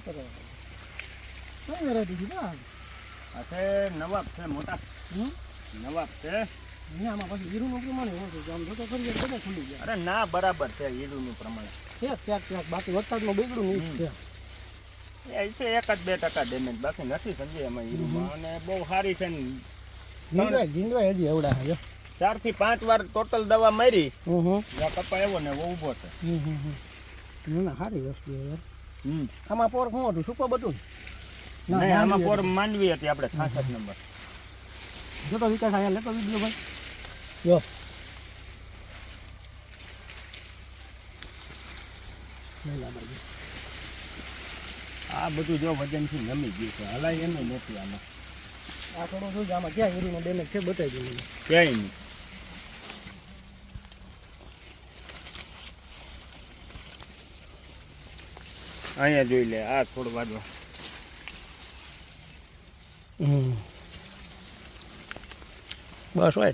કરે વેરાયટી આ છે નવાબ છે મોટા નવાબ છે આમાં પછી હીરુનું પ્રમાણ એવું આમ જોતો ફરી બધા જાય અરે ના બરાબર છે હીરુનું પ્રમાણ છે ક્યાંક ક્યાંક બાકી વરસાદમાં બગડું નહીં છે એ છે એક જ બે ટકા ડેમેજ બાકી નથી સમજે એમાં હીરુમાં અને બહુ સારી છે ગીંદવાય એવડા છે ચારથી પાંચ વાર ટોટલ દવા મારી કપા એવો ને એવો ઊભો છે. ના સારી વસ્તુ આમાં પોર શું હતું? સુકો બધું? નહીં આમાં પોર માનવી માંડવી હતી આપણે છાસઠ નંબર. જોતો વિકાસ આયા લેતો વીડિયો ભાઈ. જો. આ બધું જો વજનથી નમી ગયું છે. હલાય એમ નથી આમાં. આ થોડું જોજો આમાં ક્યાં હીરુનો ડેમેજ છે બતાવી દઉં ક્યાંય નહીં. અહીંયા જોઈ લે આ થોડું બાજુ બસ હોય.